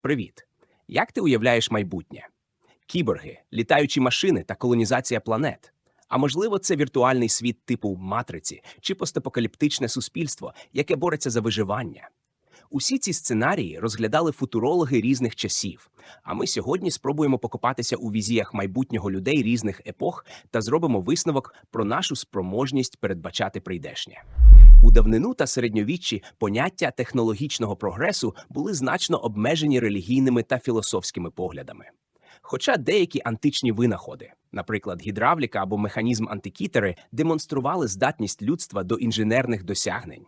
Привіт! Як ти уявляєш майбутнє? Кіборги, літаючі машини та колонізація планет. А можливо, це віртуальний світ типу матриці чи постапокаліптичне суспільство, яке бореться за виживання. Усі ці сценарії розглядали футурологи різних часів. А ми сьогодні спробуємо покопатися у візіях майбутнього людей різних епох та зробимо висновок про нашу спроможність передбачати прийдешнє. У давнину та середньовіччі поняття технологічного прогресу були значно обмежені релігійними та філософськими поглядами. Хоча деякі античні винаходи, наприклад, гідравліка або механізм антикітери, демонстрували здатність людства до інженерних досягнень.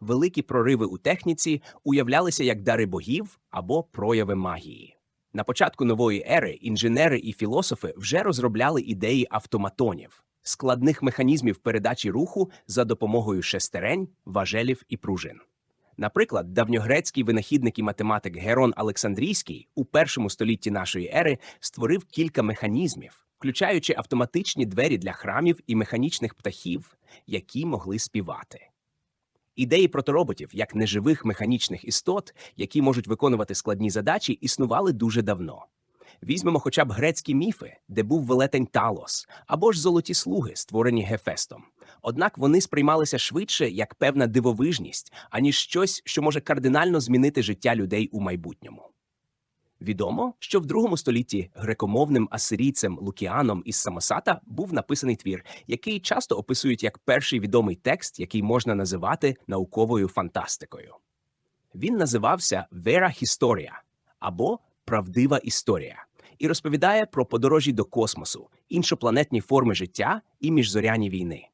Великі прориви у техніці уявлялися як дари богів або прояви магії. На початку нової ери інженери і філософи вже розробляли ідеї автоматонів, складних механізмів передачі руху за допомогою шестерень, важелів і пружин. Наприклад, давньогрецький винахідник і математик Герон Олександрійський у першому столітті нашої ери створив кілька механізмів, включаючи автоматичні двері для храмів і механічних птахів, які могли співати. Ідеї протороботів як неживих механічних істот, які можуть виконувати складні задачі, існували дуже давно. Візьмемо хоча б грецькі міфи, де був велетень Талос, або ж золоті слуги, створені Гефестом. Однак вони сприймалися швидше як певна дивовижність, аніж щось, що може кардинально змінити життя людей у майбутньому. Відомо, що в другому столітті грекомовним асирійцем Лукіаном із Самосата був написаний твір, який часто описують як перший відомий текст, який можна називати науковою фантастикою. Він називався Вера Historia або Правдива історія і розповідає про подорожі до космосу, іншопланетні форми життя і міжзоряні війни.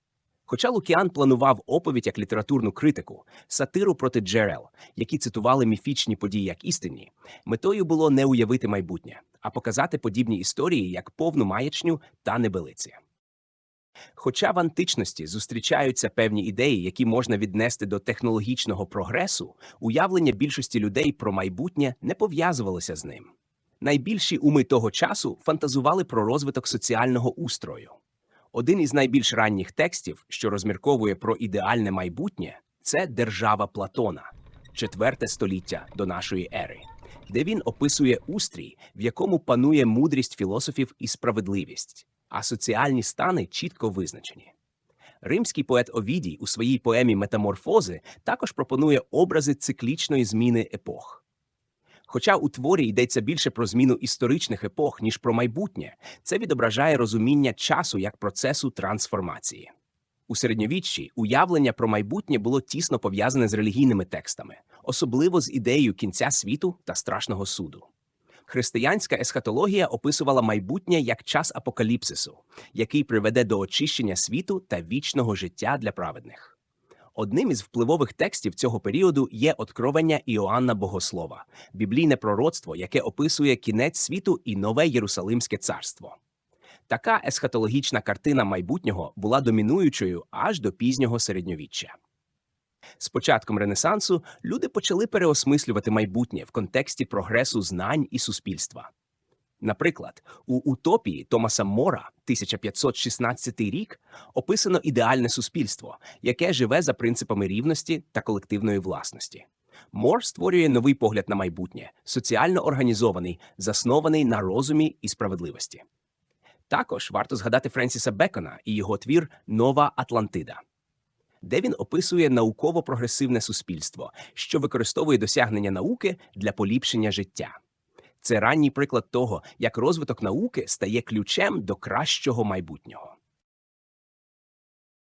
Хоча Лукіан планував оповідь як літературну критику, сатиру проти джерел, які цитували міфічні події як істинні, метою було не уявити майбутнє, а показати подібні історії як повну маячню та небелиці. Хоча в античності зустрічаються певні ідеї, які можна віднести до технологічного прогресу, уявлення більшості людей про майбутнє не пов'язувалося з ним. Найбільші уми того часу фантазували про розвиток соціального устрою. Один із найбільш ранніх текстів, що розмірковує про ідеальне майбутнє, це Держава Платона, четверте століття до нашої ери, де він описує устрій, в якому панує мудрість філософів і справедливість, а соціальні стани чітко визначені. Римський поет Овідій у своїй поемі Метаморфози також пропонує образи циклічної зміни епох. Хоча у творі йдеться більше про зміну історичних епох, ніж про майбутнє, це відображає розуміння часу як процесу трансформації. У середньовіччі уявлення про майбутнє було тісно пов'язане з релігійними текстами, особливо з ідеєю кінця світу та страшного суду. Християнська есхатологія описувала майбутнє як час апокаліпсису, який приведе до очищення світу та вічного життя для праведних. Одним із впливових текстів цього періоду є откровення Іоанна Богослова, біблійне пророцтво, яке описує кінець світу і нове Єрусалимське царство. Така есхатологічна картина майбутнього була домінуючою аж до пізнього середньовіччя. З початком Ренесансу люди почали переосмислювати майбутнє в контексті прогресу знань і суспільства. Наприклад, у утопії Томаса Мора 1516 рік описано ідеальне суспільство, яке живе за принципами рівності та колективної власності. Мор створює новий погляд на майбутнє, соціально організований, заснований на розумі і справедливості. Також варто згадати Френсіса Бекона і його твір Нова Атлантида, де він описує науково-прогресивне суспільство, що використовує досягнення науки для поліпшення життя. Це ранній приклад того, як розвиток науки стає ключем до кращого майбутнього.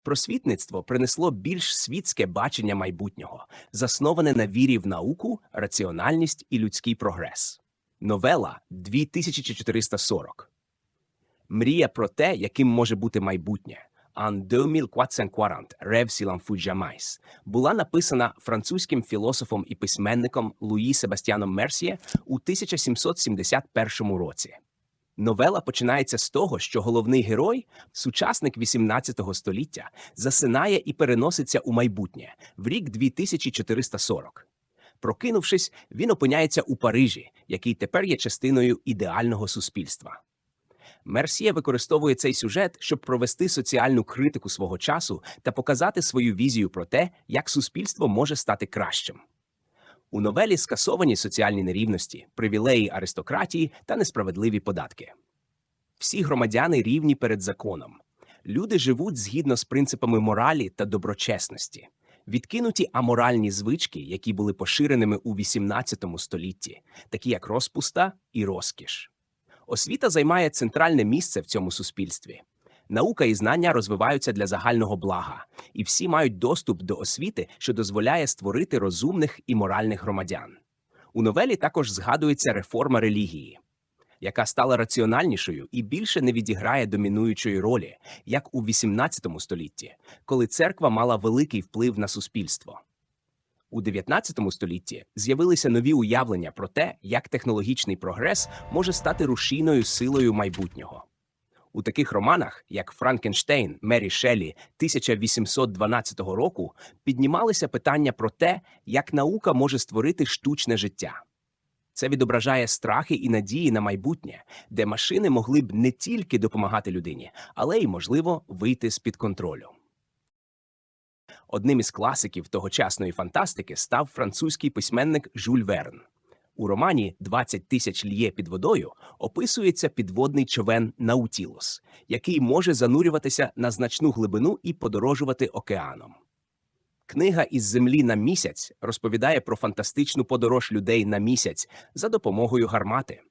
Просвітництво принесло більш світське бачення майбутнього, засноване на вірі в науку, раціональність і людський прогрес. Новела 2440. Мрія про те, яким може бути майбутнє. «En 2440, Rêve si l'enfant була написана французьким філософом і письменником Луї Себастьяном Мерсьє у 1771 році. Новела починається з того, що головний герой, сучасник 18 століття, засинає і переноситься у майбутнє в рік 2440. Прокинувшись, він опиняється у Парижі, який тепер є частиною ідеального суспільства. Мерсьє використовує цей сюжет, щоб провести соціальну критику свого часу та показати свою візію про те, як суспільство може стати кращим. У новелі скасовані соціальні нерівності, привілеї аристократії та несправедливі податки. Всі громадяни рівні перед законом. Люди живуть згідно з принципами моралі та доброчесності. Відкинуті аморальні звички, які були поширеними у XVIII столітті, такі як розпуста і розкіш. Освіта займає центральне місце в цьому суспільстві. Наука і знання розвиваються для загального блага, і всі мають доступ до освіти, що дозволяє створити розумних і моральних громадян. У новелі також згадується реформа релігії, яка стала раціональнішою і більше не відіграє домінуючої ролі, як у XVIII столітті, коли церква мала великий вплив на суспільство. У 19 столітті з'явилися нові уявлення про те, як технологічний прогрес може стати рушійною силою майбутнього. У таких романах, як Франкенштейн Мері Шеллі 1812 року, піднімалися питання про те, як наука може створити штучне життя. Це відображає страхи і надії на майбутнє, де машини могли б не тільки допомагати людині, але й, можливо, вийти з-під контролю. Одним із класиків тогочасної фантастики став французький письменник Жюль Верн. У романі «20 тисяч льє під водою описується підводний човен Наутілус, який може занурюватися на значну глибину і подорожувати океаном. Книга із землі на місяць розповідає про фантастичну подорож людей на місяць за допомогою гармати.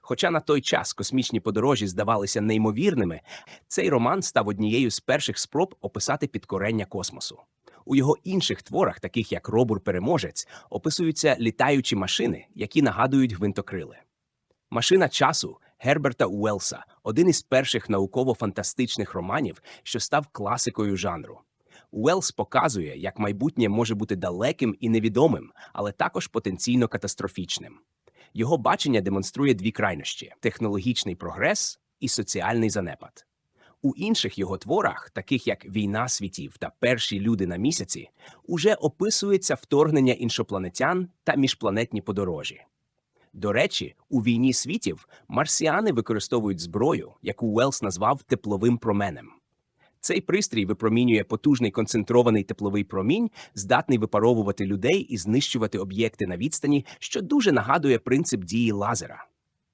Хоча на той час космічні подорожі здавалися неймовірними, цей роман став однією з перших спроб описати підкорення космосу. У його інших творах, таких як Робур Переможець, описуються літаючі машини, які нагадують гвинтокрили. Машина часу Герберта Уелса один із перших науково-фантастичних романів, що став класикою жанру. Уелс показує, як майбутнє може бути далеким і невідомим, але також потенційно катастрофічним. Його бачення демонструє дві крайнощі: технологічний прогрес і соціальний занепад. У інших його творах, таких як Війна світів та Перші люди на місяці, уже описується вторгнення іншопланетян та міжпланетні подорожі. До речі, у війні світів марсіани використовують зброю, яку Уелс назвав тепловим променем. Цей пристрій випромінює потужний концентрований тепловий промінь, здатний випаровувати людей і знищувати об'єкти на відстані, що дуже нагадує принцип дії лазера.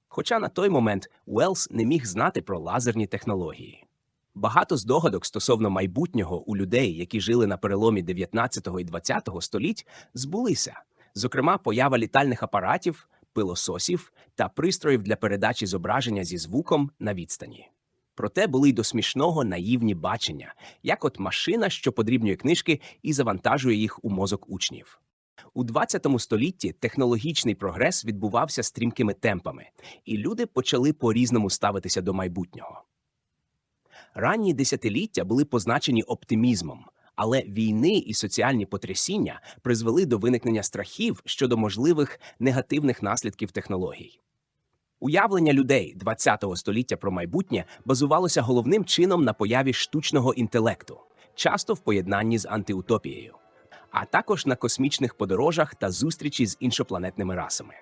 Хоча на той момент Уелс не міг знати про лазерні технології. Багато здогадок стосовно майбутнього у людей, які жили на переломі 19 і 20 століть, збулися. Зокрема, поява літальних апаратів, пилососів та пристроїв для передачі зображення зі звуком на відстані. Проте були й до смішного наївні бачення, як от машина, що подрібнює книжки і завантажує їх у мозок учнів. У 20 столітті технологічний прогрес відбувався стрімкими темпами, і люди почали по-різному ставитися до майбутнього. Ранні десятиліття були позначені оптимізмом, але війни і соціальні потрясіння призвели до виникнення страхів щодо можливих негативних наслідків технологій. Уявлення людей ХХ століття про майбутнє базувалося головним чином на появі штучного інтелекту, часто в поєднанні з антиутопією, а також на космічних подорожах та зустрічі з іншопланетними расами.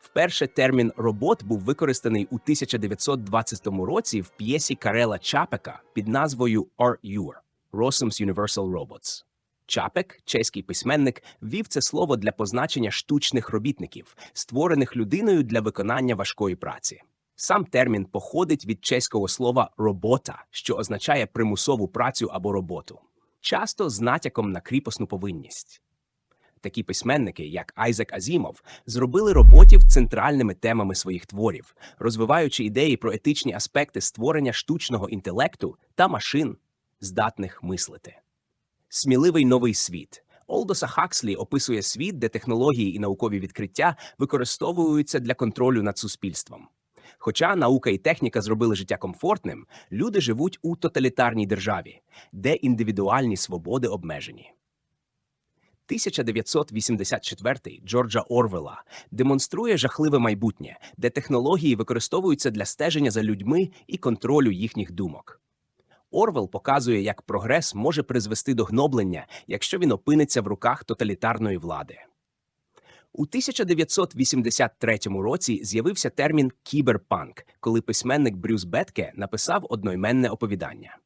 Вперше термін робот був використаний у 1920 році в п'єсі Карела Чапека під назвою R.U. Rossum's Universal Robots. Чапек, чеський письменник, ввів це слово для позначення штучних робітників, створених людиною для виконання важкої праці. Сам термін походить від чеського слова робота, що означає примусову працю або роботу, часто з натяком на кріпосну повинність. Такі письменники, як Айзек Азімов, зробили роботів центральними темами своїх творів, розвиваючи ідеї про етичні аспекти створення штучного інтелекту та машин, здатних мислити. Сміливий новий світ. Олдоса Хакслі описує світ, де технології і наукові відкриття використовуються для контролю над суспільством. Хоча наука і техніка зробили життя комфортним, люди живуть у тоталітарній державі, де індивідуальні свободи обмежені. 1984 Джорджа Орвела демонструє жахливе майбутнє, де технології використовуються для стеження за людьми і контролю їхніх думок. Орвел показує, як прогрес може призвести до гноблення, якщо він опиниться в руках тоталітарної влади. У 1983 році з'явився термін кіберпанк, коли письменник Брюс Бетке написав одноіменне оповідання.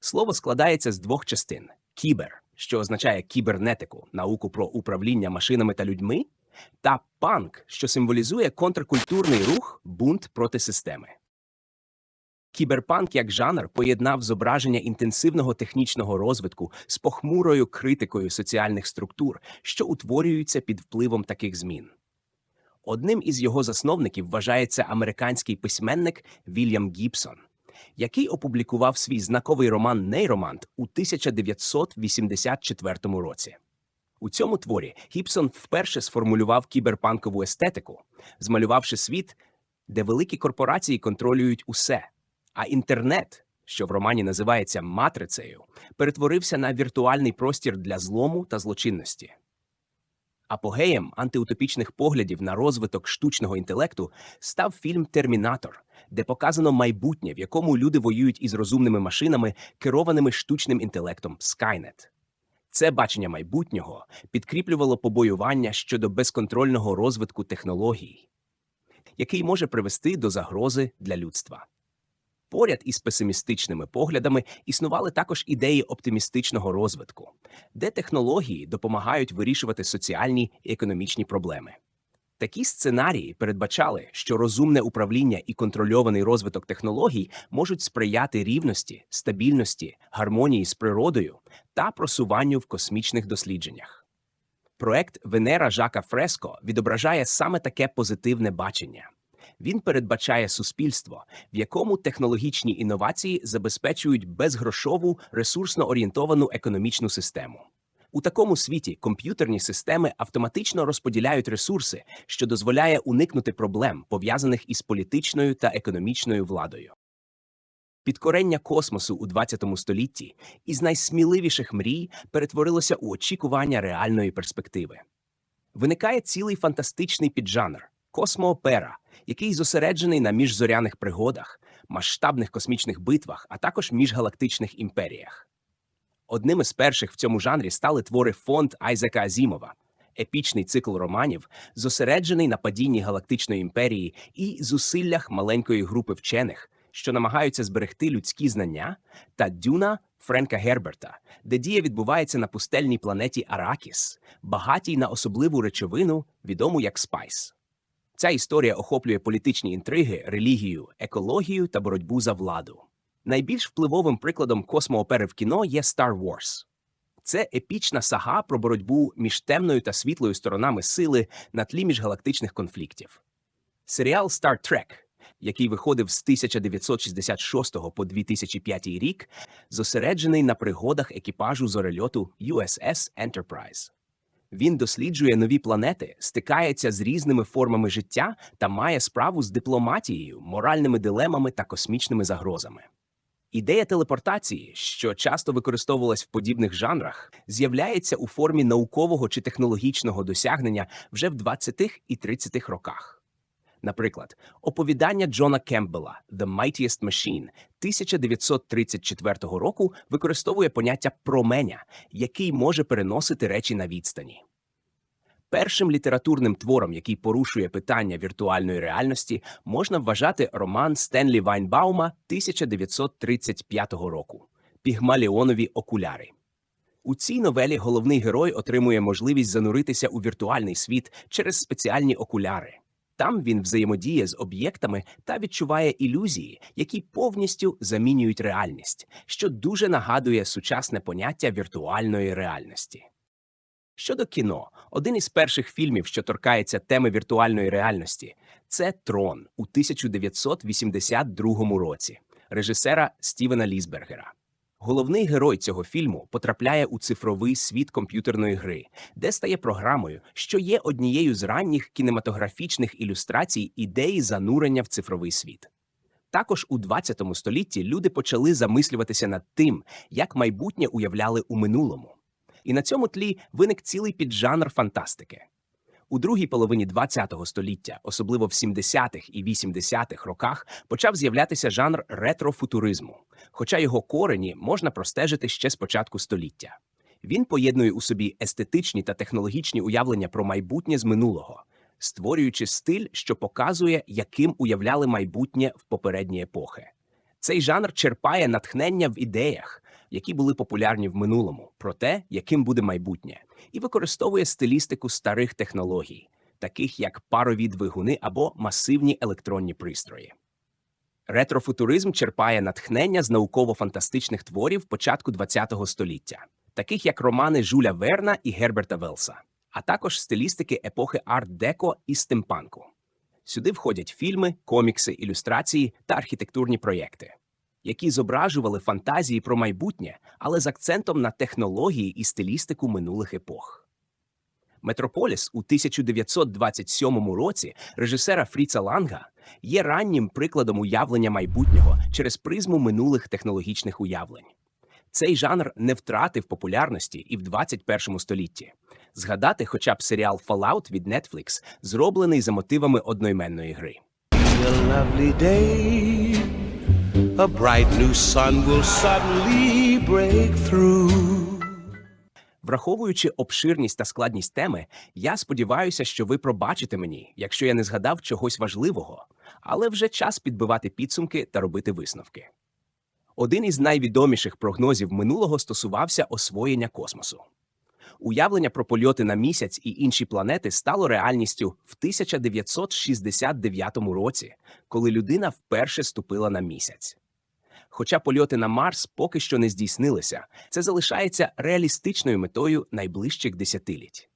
Слово складається з двох частин: кібер, що означає кібернетику, науку про управління машинами та людьми, та панк, що символізує контркультурний рух бунт проти системи. Кіберпанк як жанр поєднав зображення інтенсивного технічного розвитку з похмурою критикою соціальних структур, що утворюються під впливом таких змін. Одним із його засновників вважається американський письменник Вільям Гібсон, який опублікував свій знаковий роман Нейромант у 1984 році. У цьому творі Гібсон вперше сформулював кіберпанкову естетику, змалювавши світ, де великі корпорації контролюють усе, а інтернет, що в романі називається матрицею, перетворився на віртуальний простір для злому та злочинності. Апогеєм антиутопічних поглядів на розвиток штучного інтелекту став фільм Термінатор, де показано майбутнє, в якому люди воюють із розумними машинами, керованими штучним інтелектом Skynet. Це бачення майбутнього підкріплювало побоювання щодо безконтрольного розвитку технологій, який може привести до загрози для людства. Поряд із песимістичними поглядами існували також ідеї оптимістичного розвитку, де технології допомагають вирішувати соціальні і економічні проблеми. Такі сценарії передбачали, що розумне управління і контрольований розвиток технологій можуть сприяти рівності, стабільності, гармонії з природою та просуванню в космічних дослідженнях. Проект Венера Жака Фреско відображає саме таке позитивне бачення. Він передбачає суспільство, в якому технологічні інновації забезпечують безгрошову ресурсно орієнтовану економічну систему. У такому світі комп'ютерні системи автоматично розподіляють ресурси, що дозволяє уникнути проблем, пов'язаних із політичною та економічною владою. Підкорення космосу у 20 столітті із найсміливіших мрій перетворилося у очікування реальної перспективи. Виникає цілий фантастичний піджанр космоопера, який зосереджений на міжзоряних пригодах, масштабних космічних битвах, а також міжгалактичних імперіях. Одним із перших в цьому жанрі стали твори фонд Айзека Азімова, епічний цикл романів, зосереджений на падінні галактичної імперії і зусиллях маленької групи вчених, що намагаються зберегти людські знання, та Дюна Френка Герберта, де дія відбувається на пустельній планеті Аракіс, багатій на особливу речовину, відому як спайс. Ця історія охоплює політичні інтриги, релігію, екологію та боротьбу за владу. Найбільш впливовим прикладом космоопери в кіно є Star Wars. Це епічна сага про боротьбу між темною та світлою сторонами сили на тлі міжгалактичних конфліктів. Серіал Star Trek, який виходив з 1966 по 2005 рік, зосереджений на пригодах екіпажу зорельоту USS Enterprise. Він досліджує нові планети, стикається з різними формами життя та має справу з дипломатією, моральними дилемами та космічними загрозами. Ідея телепортації, що часто використовувалась в подібних жанрах, з'являється у формі наукового чи технологічного досягнення вже в 20-х і 30-х роках. Наприклад, оповідання Джона Кембела «The Mightiest Machine» 1934 року використовує поняття променя, який може переносити речі на відстані. Першим літературним твором, який порушує питання віртуальної реальності, можна вважати роман Стенлі Вайнбаума 1935 року Пігмаліонові окуляри. У цій новелі головний герой отримує можливість зануритися у віртуальний світ через спеціальні окуляри. Там він взаємодіє з об'єктами та відчуває ілюзії, які повністю замінюють реальність, що дуже нагадує сучасне поняття віртуальної реальності. Щодо кіно, один із перших фільмів, що торкається теми віртуальної реальності, це Трон у 1982 році режисера Стівена Лісбергера. Головний герой цього фільму потрапляє у цифровий світ комп'ютерної гри, де стає програмою, що є однією з ранніх кінематографічних ілюстрацій ідеї занурення в цифровий світ. Також у 20 столітті люди почали замислюватися над тим, як майбутнє уявляли у минулому. І на цьому тлі виник цілий піджанр фантастики. У другій половині ХХ століття, особливо в 70-х і 80-х роках, почав з'являтися жанр ретрофутуризму, хоча його корені можна простежити ще з початку століття. Він поєднує у собі естетичні та технологічні уявлення про майбутнє з минулого, створюючи стиль, що показує, яким уявляли майбутнє в попередні епохи. Цей жанр черпає натхнення в ідеях, які були популярні в минулому, про те, яким буде майбутнє, і використовує стилістику старих технологій, таких як парові двигуни або масивні електронні пристрої. Ретрофутуризм черпає натхнення з науково-фантастичних творів початку ХХ століття, таких як романи Жуля Верна і Герберта Велса, а також стилістики епохи арт-деко і стимпанку. Сюди входять фільми, комікси, ілюстрації та архітектурні проєкти, які зображували фантазії про майбутнє, але з акцентом на технології і стилістику минулих епох. Метрополіс у 1927 році режисера Фріца Ланга є раннім прикладом уявлення майбутнього через призму минулих технологічних уявлень. Цей жанр не втратив популярності і в 21 столітті. Згадати хоча б серіал Fallout від Netflix, зроблений за мотивами одноіменної гри. A bright new sun will suddenly break through. Враховуючи обширність та складність теми, я сподіваюся, що ви пробачите мені, якщо я не згадав чогось важливого, але вже час підбивати підсумки та робити висновки. Один із найвідоміших прогнозів минулого стосувався освоєння космосу. Уявлення про польоти на місяць і інші планети стало реальністю в 1969 році, коли людина вперше ступила на місяць. Хоча польоти на Марс поки що не здійснилися, це залишається реалістичною метою найближчих десятиліть.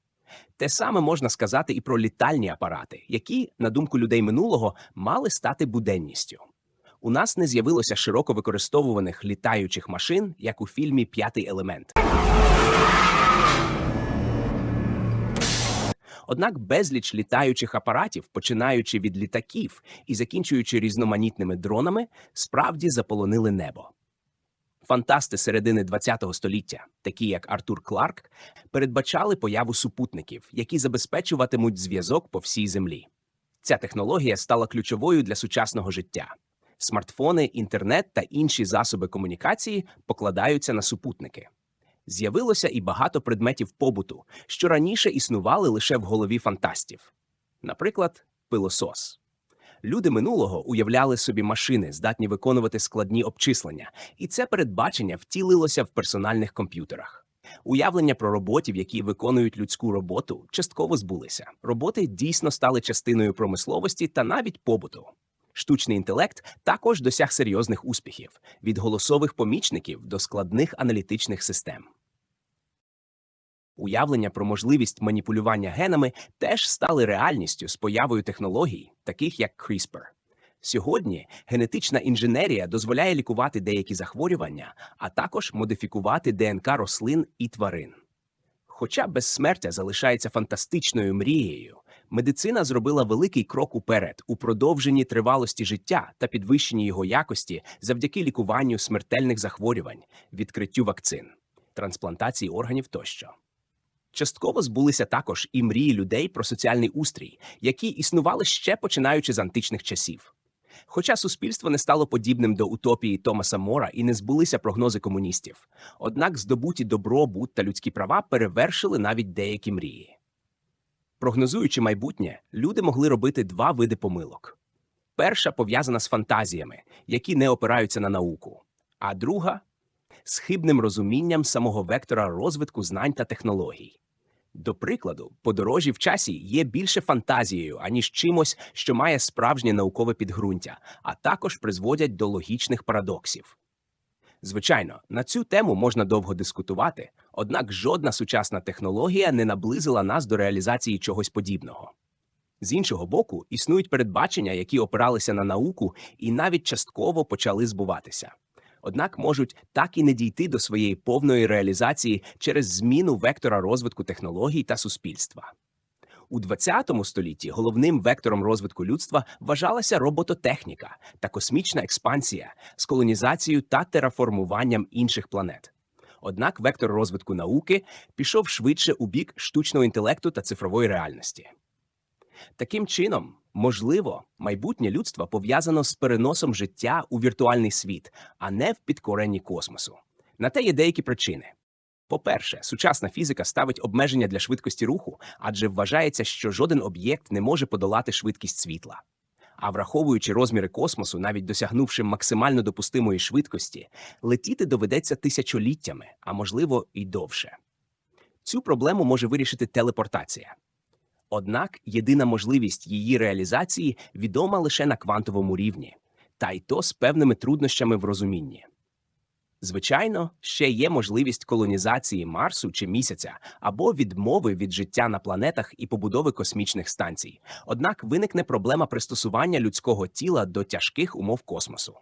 Те саме можна сказати і про літальні апарати, які, на думку людей минулого, мали стати буденністю. У нас не з'явилося широко використовуваних літаючих машин, як у фільмі П'ятий елемент. Однак безліч літаючих апаратів, починаючи від літаків і закінчуючи різноманітними дронами, справді заполонили небо. Фантасти середини ХХ століття, такі як Артур Кларк, передбачали появу супутників, які забезпечуватимуть зв'язок по всій землі. Ця технологія стала ключовою для сучасного життя. Смартфони, інтернет та інші засоби комунікації покладаються на супутники. З'явилося і багато предметів побуту, що раніше існували лише в голові фантастів. Наприклад, пилосос. Люди минулого уявляли собі машини, здатні виконувати складні обчислення, і це передбачення втілилося в персональних комп'ютерах. Уявлення про роботів, які виконують людську роботу, частково збулися. Роботи дійсно стали частиною промисловості та навіть побуту. Штучний інтелект також досяг серйозних успіхів від голосових помічників до складних аналітичних систем. Уявлення про можливість маніпулювання генами теж стали реальністю з появою технологій, таких як CRISPR. Сьогодні генетична інженерія дозволяє лікувати деякі захворювання, а також модифікувати ДНК рослин і тварин. Хоча безсмертя залишається фантастичною мрією, медицина зробила великий крок уперед у продовженні тривалості життя та підвищенні його якості завдяки лікуванню смертельних захворювань, відкриттю вакцин, трансплантації органів тощо. Частково збулися також і мрії людей про соціальний устрій, які існували ще починаючи з античних часів. Хоча суспільство не стало подібним до утопії Томаса Мора і не збулися прогнози комуністів, однак здобуті добробут та людські права перевершили навіть деякі мрії. Прогнозуючи майбутнє, люди могли робити два види помилок. Перша пов'язана з фантазіями, які не опираються на науку, а друга з хибним розумінням самого вектора розвитку знань та технологій. До прикладу, подорожі в часі є більше фантазією, аніж чимось, що має справжнє наукове підґрунтя, а також призводять до логічних парадоксів. Звичайно, на цю тему можна довго дискутувати, однак жодна сучасна технологія не наблизила нас до реалізації чогось подібного. З іншого боку, існують передбачення, які опиралися на науку і навіть частково почали збуватися. Однак можуть так і не дійти до своєї повної реалізації через зміну вектора розвитку технологій та суспільства. У ХХ столітті головним вектором розвитку людства вважалася робототехніка та космічна експансія з колонізацією та тераформуванням інших планет. Однак вектор розвитку науки пішов швидше у бік штучного інтелекту та цифрової реальності. Таким чином, можливо, майбутнє людства пов'язано з переносом життя у віртуальний світ, а не в підкоренні космосу. На те є деякі причини. По-перше, сучасна фізика ставить обмеження для швидкості руху, адже вважається, що жоден об'єкт не може подолати швидкість світла. А враховуючи розміри космосу, навіть досягнувши максимально допустимої швидкості, летіти доведеться тисячоліттями, а можливо, і довше. Цю проблему може вирішити телепортація. Однак єдина можливість її реалізації відома лише на квантовому рівні, та й то з певними труднощами в розумінні. Звичайно, ще є можливість колонізації Марсу чи місяця або відмови від життя на планетах і побудови космічних станцій. Однак виникне проблема пристосування людського тіла до тяжких умов космосу.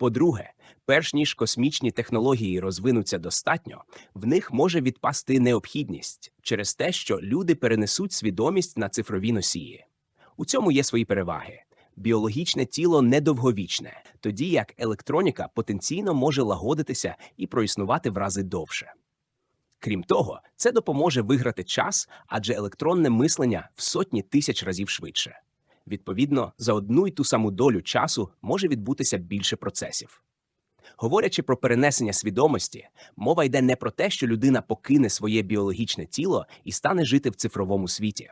По-друге, перш ніж космічні технології розвинуться достатньо, в них може відпасти необхідність через те, що люди перенесуть свідомість на цифрові носії. У цьому є свої переваги. Біологічне тіло недовговічне, тоді як електроніка потенційно може лагодитися і проіснувати в рази довше. Крім того, це допоможе виграти час, адже електронне мислення в сотні тисяч разів швидше. Відповідно, за одну й ту саму долю часу може відбутися більше процесів. Говорячи про перенесення свідомості, мова йде не про те, що людина покине своє біологічне тіло і стане жити в цифровому світі.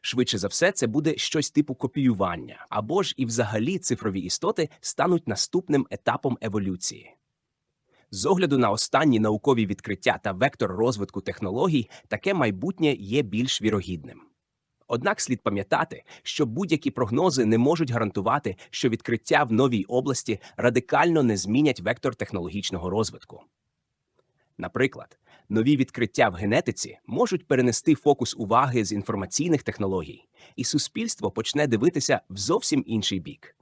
Швидше за все, це буде щось типу копіювання, або ж і взагалі цифрові істоти стануть наступним етапом еволюції. З огляду на останні наукові відкриття та вектор розвитку технологій, таке майбутнє є більш вірогідним. Однак слід пам'ятати, що будь-які прогнози не можуть гарантувати, що відкриття в новій області радикально не змінять вектор технологічного розвитку. Наприклад, нові відкриття в генетиці можуть перенести фокус уваги з інформаційних технологій, і суспільство почне дивитися в зовсім інший бік.